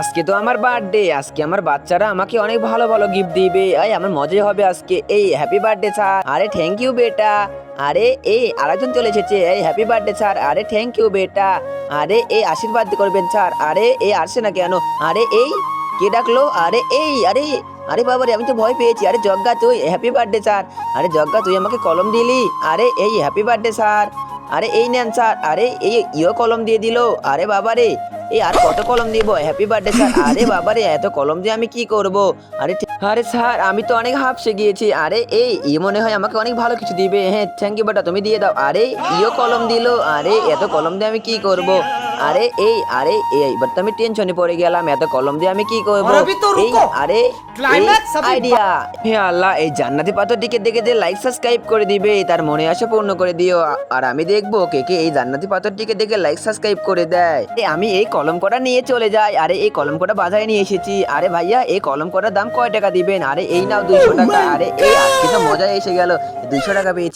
আজকে তো আমার বার্থডে আজকে আমার বাচ্চারা আমাকে অনেক ভালো ভালো গিফট দিবে। এই, আমার মজাই হবে আজকে। এই হ্যাপি বার্থডে স্যার আরে থ্যাংক ইউ বেটা। আরে, এই, আরেকজন চলে এসেছে। এই হ্যাপি বার্থডে স্যার আরে থ্যাংক ইউ বেটা। আরে, এই, আশীর্বাদ করবেন স্যার আরে এই আসছে না কেন? আরে, এই, কে ডাকলো? আরে, এই, আরে আরে বাবা রে আমি তো ভয় পেয়েছি। আরে, জগ্গা, তুই হ্যাপি বার্থডে স্যার আরে, জগ্গা, তুই আমাকে কলম দিলি। আরে, এই হ্যাপি বার্থডে স্যার আরে এই নেন স্যার, আরে এই ইও কলম দিয়ে দিল। আরে বাবা রে এই আর কত কলম দিব? Happy birthday sir. আরে বাবা রে এত কলম দিয়ে আমি কি করব? আরে আরে স্যার, আমি তো অনেক হাফসে গিয়েছি। আরে এই ই মনে হয় আমাকে অনেক ভালো কিছু দিবে। হ্যাঁ থ্যাংক ইউ বেটা তুমি দিয়ে দাও। আরে ইও কলম দিলো। আরে, এত কলম দিয়ে আমি কি করব? আরে এই আরে এই বাট আমি টেনশনে পড়ে গেলাম এত কলম দিয়ে আমি কি করব? এই আরে ক্লাইম্যাক্স আইডিয়া হে আল্লাহ এই জান্নাতি পাতা পাথরটিকে দেখে যে লাইক সাবস্ক্রাইব করে দিবে তার মনে আশা পূর্ণ করে দিও। আর আমি দেখব কে কে এই জান্নাতি পাতা পাথরটিকে দেখে লাইক সাবস্ক্রাইব করে দেয়। এই আমি এই কলম কোটা নিয়ে চলে যাই। আরে এই কলম কোটা বাজারে নিয়ে এসেছি। আরে ভাইয়া এই কলম কোটার দাম কয় টাকা দিবেন? আরে এই নাও দুইশো টাকা। আরে এই আজকে তো মজা এসে গেল। দুইশো টাকা পেয়েছি।